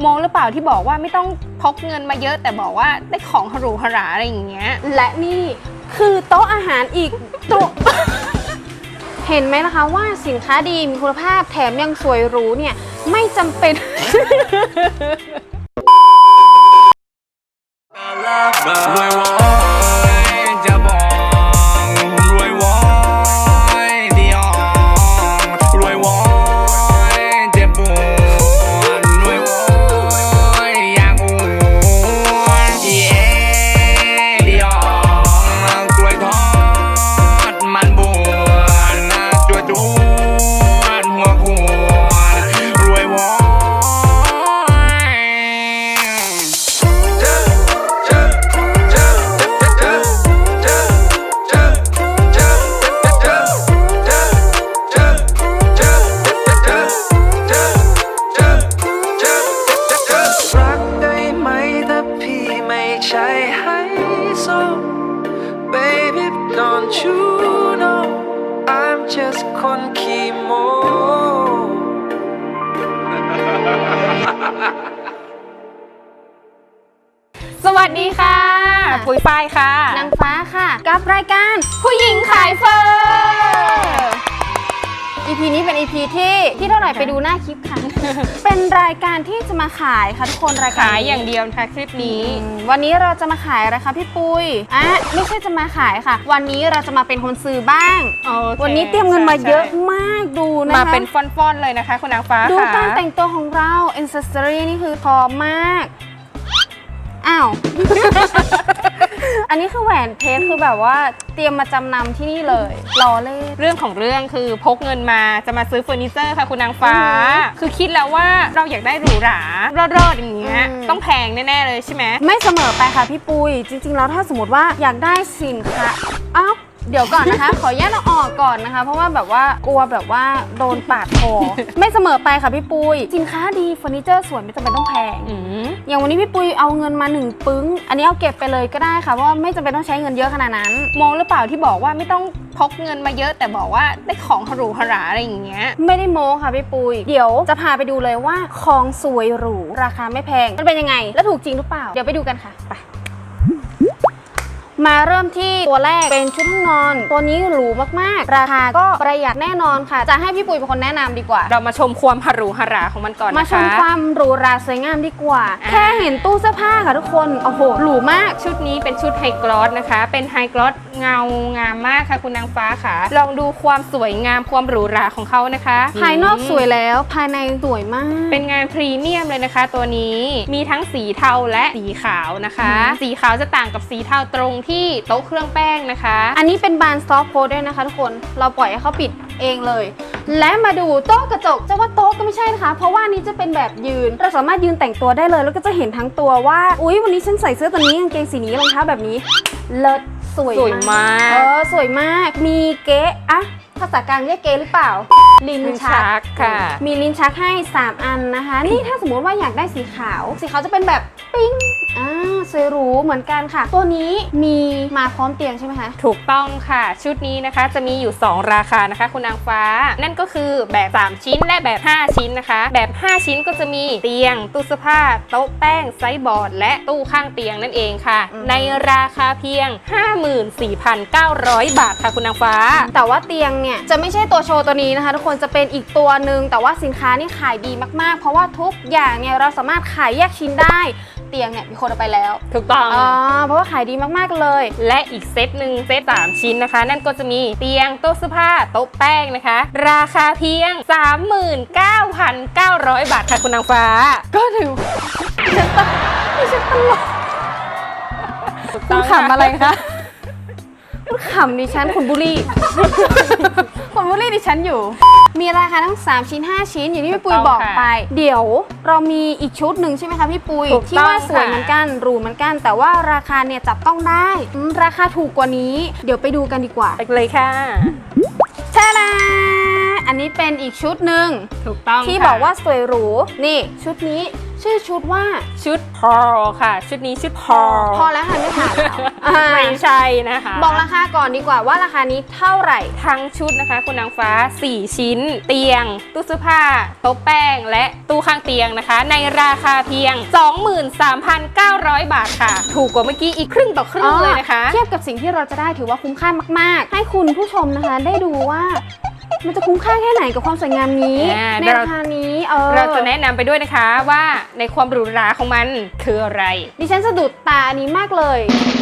โมหรือเปล่าที่บอกว่าไม่ต้องพกเงินมาเยอะแต่บอกว่าได้ของหรูหราอะไรอย่างเงี้ย และนี่คือโต๊ะอาหารอีกโต๊ะเห็นไหมล่ะคะว่าสินค้าดีมีคุณภาพแถมยังสวยหรูเนี่ย ไม่จำเป็นรวยว don't you know I'm just คนขี้โม สวัสดีค่ะ ปุ๋ยฝ้ายค่ะ นางฟ้าค่ะ กับรายการผู้หญิงขายเฟอร์ EP นี้เป็น EP ที่ที่เท่าไหร่ไปดูหน้าคลิปค่ะ เป็นรายการที่จะมาขายค่ะทุกคนรายการขายนี้อย่างเดียวนะคะคลิปนี้อืมวันนี้เราจะมาขายอะไรคะพี่ปุ้ยอะไม่ใช่จะมาขายค่ะ วันนี้เราจะมาเป็นคนซื้อบ้างโอเควันนี้เตรียมเงินมาใช่เยอะมากดูนะคะมาเป็นฟอนๆเลยนะคะคุณนางฟ้าดูค่ะการแต่งตัวของเรา a n c e s t o r y นี่คือพร้อมมากอ้าว อันนี้คือแหวนเพชรคือแบบว่าเตรียมมาจำนำที่นี่เลยรอเล่น เรื่องของเรื่องคือพกเงินมาจะมาซื้อเฟอร์นิเจอร์ค่ะคุณนางฟ้าอือหือคือคิดแล้วว่าเราอยากได้หรูหราเลิศๆอย่างเงี้ยอืม ต้องแพงแน่ๆเลยใช่ไหม ไม่เสมอไปค่ะพี่ปุยจริง ๆ แล้วถ้าสมมติว่าอยากได้สินค้าเอ้า เดี๋ยวก่อนนะคะ ขอแยกเราออกก่อนนะคะ เพราะว่าแบบว่ากลัวแบบว่าโดนปาดคอ ไม่เสมอไปค่ะพี่ปุยสินค้าดีเฟอร์นิเจอร์สวยไม่จำเป็นต้องแพง อืมอย่างวันนี้พี่ปุยเอาเงินมาหนึ่งปึ้ง อันนี้เอาเก็บไปเลยก็ได้ค่ะเพราะว่าไม่จำเป็นต้องใช้เงินเยอะขนาดนั้นโมหรือเปล่าที่บอกว่าไม่ต้องพกเงินมาเยอะ แต่บอกว่าได้ของหรูหราอะไรอย่างเงี้ย ไม่ได้โม้ค่ะพี่ปุย เดี๋ยวจะพาไปดูเลยว่าของสวยหรูราคาไม่แพง มันเป็นยังไง และถูกจริงหรือเปล่า เดี๋ยวไปดูกันค่ะ ไป มาเริ่มที่ตัวแรกเป็นชุดห้องนอน ตัวนี้หรูมากๆ ราคาก็ประหยัดแน่นอนค่ะ จะให้พี่ปุยเป็นคนแนะนำดีกว่า เรามาชมความหรูหราของมันก่อนนะคะ มาชมความหรูหราสวยงามดีกว่าอ่าแค่เห็นตู้เสื้อผ้าค่ะทุกคน โอ้โห หรูมาก ชุดนี้เป็นชุดไฮกลอสนะคะ เป็นไฮกลอสเงางามมากค่ะคุณนางฟ้าค่ะ ลองดูความสวยงามความหรูหราของเขานะคะ ภายนอกสวยแล้วภายในสวยมาก เป็นงานพรีเมียมเลยนะคะ ตัวนี้ มีทั้งสีเทาและสีขาวนะคะอืมสีขาวจะต่างกับสีเทาตรงที่โต๊ะเครื่องแป้งนะคะ อันนี้เป็นบานซอฟโพสด้วยนะคะทุกคนเราปล่อยให้เขาปิดเองเลย และมาดูโต๊ะกระจกจะว่าโต๊ะก็ไม่ใช่นะคะ เพราะว่าอันนี้จะเป็นแบบยืน เราสามารถยืนแต่งตัวได้เลย แล้วก็จะเห็นทั้งตัวว่า อุ๊ย วันนี้ฉันใส่เสื้อตัวนี้กางเกงสีนี้รองเท้าแบบนี้ เลิศสวยสวยมาก เออ สวยมาก มีเก๊ะอะภาษากลางเรียกเก๊หรือเปล่า ลิ้นลิ้นชัชักกค่ะ มีลิ้นชักให้ 3 อันนะคะ นี่ถ้าสมมติว่าอยากได้สีขาว สีขาวจะเป็นแบบปิ้งอ่าสวยหรูเหมือนกันค่ะ ตัวนี้มีมาพร้อมเตียงใช่ไหมคะ ถูกต้องค่ะ ชุดนี้นะคะจะมีอยู่ 2 ราคานะคะ คุณนางฟ้า นั่นก็คือแบบ 3 ชิ้นและแบบ 5 ชิ้นนะคะ แบบ 5 ชิ้นก็จะมีเตียง ตู้เสื้อผ้าโต๊ะแป้งไซส์บอร์ด และตู้ข้างเตียงนั่นเองค่ะอืมในราคาเพียง 54,900 บาทค่ะคุณนางฟ้า แต่ว่าเตียงเนี่ยจะไม่ใช่ตัวโชว์ตัวนี้นะคะทุกคนจะเป็นอีกตัวหนึ่งแต่ว่าสินค้านี่ขายดีมากๆ เพราะว่าทุกอย่างเนี่ยเราสามารถขายแยกชิ้นได้ เตียงเนี่ยมีคนเอาไปแล้วถูกต้องอ่าเพราะว่าขายดีมากๆเลย และอีกเซตหนึ่งเซต 3 ชิ้นนะคะ นั่นก็จะมีเตียงโต๊ะเสื้อผ้าโต๊ะแป้งนะคะ ราคาเพียง 39,900 บาทค่ะคุณนางฟ้า ก็ถือฉันตไม่ใช่ตลกถูกคุต้ณองขำอะไรคะคุณขำดิฉันคุณบุรีคุณบุรีดิฉันอยู่ มีราคาทั้ง 3 ชิ้น 5 ชิ้น อย่างที่พี่ปุยบอกไป เดี๋ยวเรามีอีกชุดหนึ่งใช่ไหมคะพี่ปุย ถูกที่ต้องว่าสวยค่ะเหมือนกันหรูเหมือนกัน แต่ว่าราคาเนี่ยจับต้องได้อืมราคาถูกกว่านี้ เดี๋ยวไปดูกันดีกว่าไปเลยค่ะ แช่ละอันนี้เป็นอีกชุดหนึ่งถูกต้องที่ค่ะบอกว่าสวยหรูนี่ ชุดนี้ชื่อชุดว่าชุดพอค่ะ ชุดนี้ชุดพอพอแล้วค่ะไม่ถามแล้วอ่า ไม่ใช่นะคะ บอกราคาก่อนดีกว่าว่าราคานี้เท่าไหร่ทั้งชุดนะคะ คุณนางฟ้า 4 ชิ้น เตียง ตู้เสื้อผ้าโต๊ะแป้ง และตู้ข้างเตียงนะคะ ในราคาเพียง 23,900 บาทค่ะ ถูกกว่าเมื่อกี้อีกครึ่งต่อครึ่งเลยนะคะ เทียบกับสิ่งที่เราจะได้ถือว่าคุ้มค่ามาก ๆ ให้คุณผู้ชมนะคะ ได้ดูว่ามันจะคุ้มค่าแค่ไหนกับความสวยงามนี้อ่าในเดี๋ยวเราราคานี้เออเราจะแนะนำไปด้วยนะคะว่าในความหรูหราของมันคืออะไร ดิฉันสะดุดตาอันนี้มากเลยจ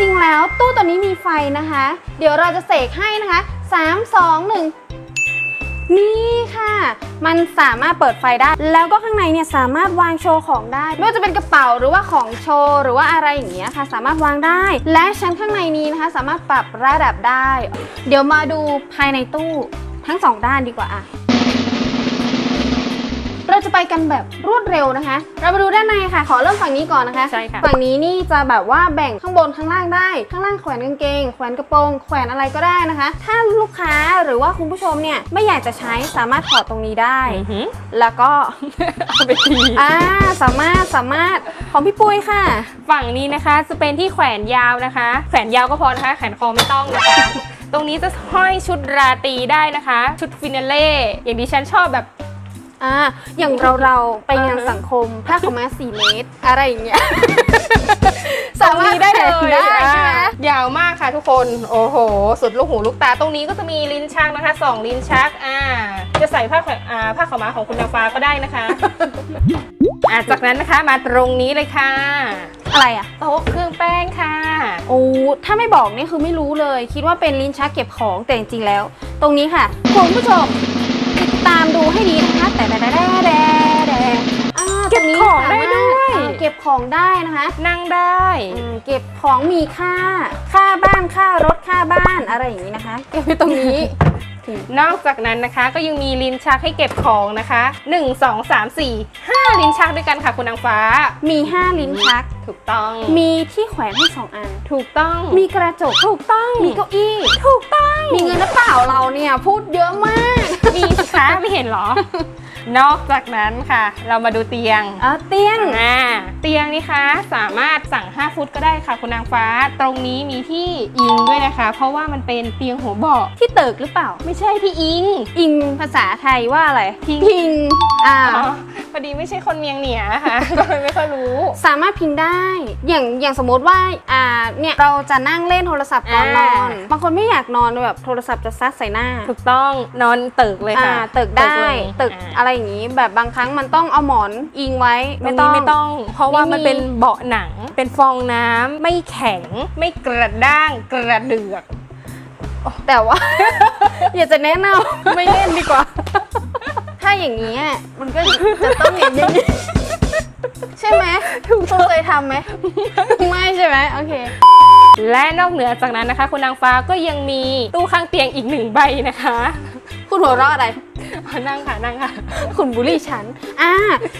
ริงๆ แล้วตู้ตัวนี้มีไฟนะคะ เดี๋ยวเราจะเสกให้นะคะ 3 2 1 นี่ค่ะ มันสามารถเปิดไฟได้ แล้วก็ข้างในเนี่ยสามารถวางโชว์ของได้ ไม่ว่าจะเป็นกระเป๋าหรือว่าของโชว์หรือว่าอะไรอย่างเงี้ยค่ะ สามารถวางได้ และชั้นข้างในนี้นะคะ สามารถปรับระดับได้ เดี๋ยวมาดูภายในตู้ทั้งสองด้านดีกว่าอะ จะไปกันแบบรวดเร็วนะคะ เรามาดูด้านในค่ะ ขอเริ่มฝั่งนี้ก่อนนะคะ ใช่ค่ะ ฝั่งนี้นี่จะแบบว่าแบ่งข้างบนข้างล่างได้ ข้างล่างแขวนกางเกง แขวนกระโปรง แขวนอะไรก็ได้นะคะ ถ้าลูกค้าหรือว่าคุณผู้ชมเนี่ยไม่อยากจะใช้สามารถถอดตรงนี้ได้ อือหือแล้วก็เอาไปทีอ่าสามารถสามารถของพี่ปุ้ยค่ะ ฝั่งนี้นะคะจะเป็นที่แขวนยาวนะคะ แขวนยาวก็พอนะคะ แขวนคอไม่ต้องนะคะ ตรงนี้จะห้อยชุดราตรีได้นะคะ ชุดฟินาเล่ อย่างดิฉันชอบแบบ อ่าอย่างเราเราไปงานอ่าฮะสังคมผ้าขาวม้าสี่เมตร อะไรอย่างเงี้ยตรงนี้ได้เลยสามารถได้ใช่ไหม อ่ายาวมากค่ะทุกคน โอ้โห สุดลูกหูลูกตา ตรงนี้ก็จะมีลิ้นชักนะคะสองลิ้นชัก อ่า จะใส่ผ้าแขวนอ่าผ้าขาวม้าของคุณนางฟ้าก็ได้นะคะ อ่าจากนั้นนะคะมาตรงนี้เลยค่ะ อะไรอะ โต๊ะเครื่องแป้งค่ะ โอ้ถ้าไม่บอกนี่คือไม่รู้เลย คิดว่าเป็นลิ้นชักเก็บของแต่จริงๆแล้ว ตรงนี้ค่ะ คุณผู้ชม ติดตามดูให้ดีนะคะ แต่แต่แต่แต่แต่แต่อ่าเก็บตนี้ของได้สามารถด้วยอ่าเก็บของได้นะคะ นั่งได้อืมเก็บของมีค่า ค่าบ้านค่ารถค่าบ้านอะไรอย่างนี้นะคะ เก็บไว้ตรงนี้นอกจากนั้นนะคะก็ยังมีลิ้นชักให้เก็บของนะคะ 1 2 3 4 5 ลิ้นชักด้วยกันค่ะคุณนางฟ้า มี 5 ลิ้นชักถูกต้อง มีที่แขวนให้สองอัน ถูกต้อง มีกระจก ถูกต้อง มีเก้าอี้ ถูกต้อง มีเงินหรือเปล่าเราเนี่ย พูดเยอะมาก มีสิคะไม่เห็นเหรอ นอกจากนั้นค่ะ เรามาดูเตียงอะเตียงอ่าเตียงนี่คะสามารถสั่ง 5 ฟุตก็ได้ค่ะ คุณนางฟ้า ตรงนี้มีที่อิงด้วยนะคะ เพราะว่ามันเป็นเตียงหัวเบาะที่เติกหรือเปล่า ไม่ใช่ที่อิง อิงภาษาไทยว่าอะไรพิงพิงอ่าอ๋อ พอดีไม่ใช่คนเมียงเหนียค่ะ ก็เลยไม่ค่อยรู้ สามารถพิงได้ อย่างอย่างสมมติว่าอ่าเนี่ยเราจะนั่งเล่นโทรศัพท์ตอนนอน อ่า บางคนไม่อยากนอนแบบโทรศัพท์จะซัดใส่หน้าถูกต้องนอนตึกเลยอ่าค่ะตึกได้ เลยตึกอ่า อะไรอย่างนี้ แบบบางครั้งมันต้องเอาหมอนอิงไว้ ไม่ต้องไม่ต้อง เพราะว่าไม่มี มันเป็นเบาะหนัง เป็นฟองน้ำไม่แข็ง ไม่กระด้างกระเดือก แต่ว่า อยากจะแนะนำไม่เล่นดีกว่า ถ้าอย่างนี้อะมันก็จะต้องอย่างนี้ใช่ไหมถูกเคยทำไหม ไม่ใช่ไหมโอเค และนอกเหนือจากนั้นนะคะ คุณนางฟ้าก็ยังมีตู้ข้างเตียงอีกหนึ่งใบนะคะ คุณหัวเราะอะไรเอานั่งค่ะนั่งค่ะ คุณบุลี่ฉัน อ่า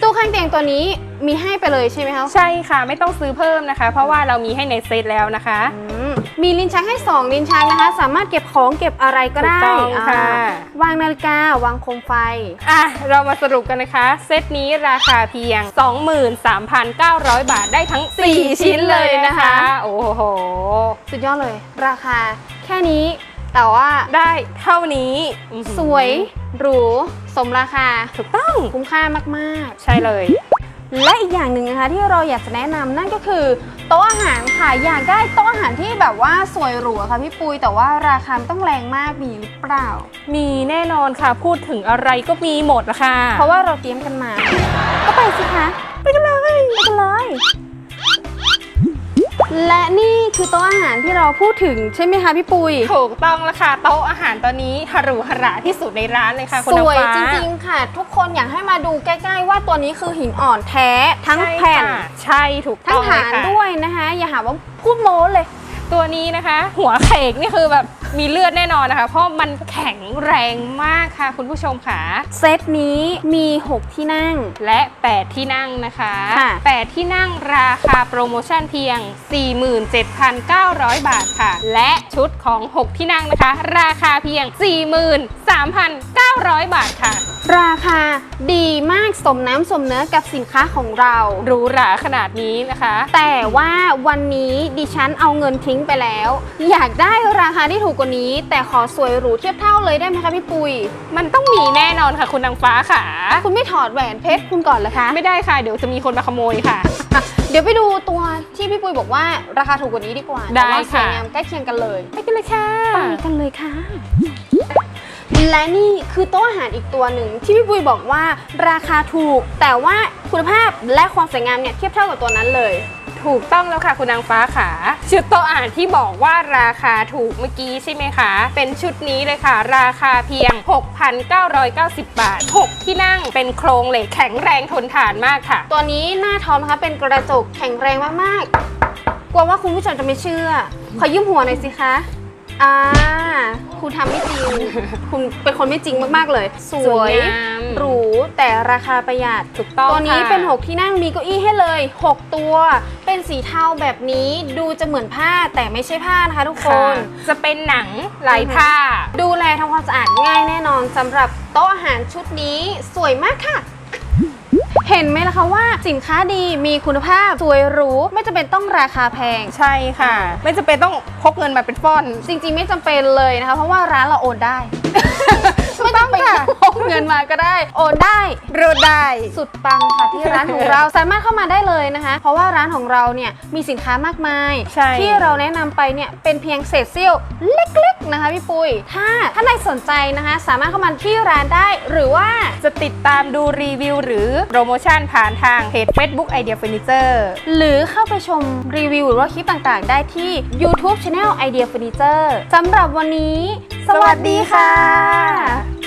ตู้ข้างเตียงตัวนี้มีให้ไปเลยใช่ไหมคะ ใช่ค่ะไม่ต้องซื้อเพิ่มนะคะ เพราะว่าเรามีให้ในเซตแล้วนะคะ อืม มีลิ้นชักให้ 2 ลิ้นชักนะคะ สามารถเก็บของเก็บอะไรก็ได้ถูกต้องค่ะ อ่าวางนาฬิกาวางโคมไฟ อะ เรามาสรุปกันนะคะ เซตนี้ราคาเพียง 23,900 บาทได้ทั้ง 4 ชิ้นเลยนะคะ โอ้โห สุดยอดเลย ราคาแค่นี้ แต่ว่าได้เท่านี้อื้อหือสวยหรูสมราคาถูกต้อง คุ้มค่ามากใช่เลยๆและอีกอย่างหนึ่งนะคะที่เราอยากจะแนะนำนั่นก็คือ โต๊ะอาหารค่ะอยากได้โต๊ะอาหารที่แบบว่าสวยหรูอะค่ะพี่ปุยแต่ว่าราคาไม่ต้องแรงมากมีหรือเปล่า มีแน่นอนค่ะ พูดถึงอะไรก็มีหมดละค่ะ เพราะว่าเราเตรียมกันมา ก็ไปสิคะ ไปกันเลย ไปกันเลย และนี่คือโต๊ะอาหารที่เราพูดถึงใช่ไหมคะพี่ปุย ถูกต้องละค่ะโต๊ะอาหารตอนนี้หรูหราที่สุดในร้านเลยค่ะคุณสน้ำวยฟ้า จริงๆค่ะ ทุกคนอยากให้มาดูใกล้ๆ ว่าตัวนี้คือหินอ่อนแท้ทั้งใช่แผ่น ค่ะใช่ถูกทั้ต้งองฐานค่ะด้วยนะคะ อย่าหาว่าพูดโม้เลย ตัวนี้นะคะ หัวเขกนี่คือแบบมีเลือดแน่นอนนะคะ เพราะมันแข็งแรงมากค่ะ คุณผู้ชมค่ะ เซตนี้มี 6 ที่นั่ง และ 8 ที่นั่งนะคะค่ะ8ที่นั่งราคาโปรโมชั่นเพียง 47,900 บาทค่ะ และชุดของ 6 ที่นั่งนะคะ ราคาเพียง 43,900 บาทค่ะ ราคาดีมากสมน้ำสมเนื้อกับสินค้าของเรา หรูหราขนาดนี้นะคะ แต่ว่าวันนี้ดิฉันเอาเงินทิ้งไปแล้ว อยากได้ราคาที่ถูกกว่านี้ แต่ขอสวยหรูเทียบเท่าเลยได้ไหมคะพี่ปุย มันต้องมีแน่นอนค่ะคุณนางฟ้าค่ะ คุณไม่ถอดแหวนเพชรคุณก่อนเหรอคะ ไม่ได้ค่ะ เดี๋ยวจะมีคนมาขโมยค่ะอะเดี๋ยวไปดูตัวที่พี่ปุยบอกว่าราคาถูกกว่านี้ดีกว่าได้แต่ว่าสวยค่ะ งามใกล้เคียงกันเลย ไปกันเลยค่ะ ไปกันเลยค่ะ และนี่คือโต๊ะอาหารอีกตัวหนึ่งที่พี่ปุยบอกว่าราคาถูก แต่ว่าคุณภาพและความสวยงามเนี่ยเทียบเท่ากับตัวนั้นเลย ถูกต้องแล้วค่ะคุณนางฟ้าค่ะชุดโต๊ะอาหารที่บอกว่าราคาถูกเมื่อกี้ใช่ไหมคะ เป็นชุดนี้เลยค่ะ ราคาเพียง 6,990 บาท 6 ที่นั่งเป็นโครงเหล็กแข็งแรงทนทานมากค่ะ ตัวนี้หน้าท้องนะคะเป็นกระจกแข็งแรงมากๆกลัวว่าคุณผู้ชมจะไม่เชื่อ ขอยืมหัวหน่อยสิคะ อ่าคุณทำไม่จริง คุณเป็นคนไม่จริงมากๆเลยสสววยยงามหรูแต่ราคาประหยัด ถูกต้องตัวนี้ค่ะ เป็น 6 ที่นั่งมีเก้าอี้ให้เลย 6 ตัว เป็นสีเทาแบบนี้ดูจะเหมือนผ้าแต่ไม่ใช่ผ้านะคะทุกคค่ะนจะเป็นหนังลายผ้า ดูแลทำความสะอาดง่ายแน่นอนสำหรับโต๊ะอาหารชุดนี้สวยมากค่ะ เห็นไหมล่ะคะว่าสินค้าดีมีคุณภาพสวยหรูไม่จำเป็นต้องราคาแพง ใช่ค่ะ ไม่จะเป็นต้องพกเงินมาเป็นฟ่อน จริงๆไม่จำเป็นเลยนะคะ เพราะว่าร้านเราโอนได้ถูก ไม่ต้อจำงเป็นค่ะต้องพกเงินมาก็ได้ โอนได้ รูดได้สุดปังค่ะที่ร้านของเราสามารถเข้ามาได้เลยนะคะ เพราะว่าร้านของเราเนี่ยมีสินค้ามากมาย ใช่ ที่เราแนะนำไปเนี่ยเป็นเพียงเศษเสี้ยวเล็กๆนะคะพี่ปุ้ยถ้าถ้าใครสนใจนะคะ สามารถเข้ามาที่ร้านได้หรือว่า จะติดตามดูรีวิวหรือโปรโมชั่นผ่านทางเพจ Facebook Idea Furniture หรือเข้าไปชมรีวิวหรือว่าคลิปต่างๆ ได้ที่ YouTube Channel Idea Furniture สำหรับวันนี้ สวัสดีค่ะ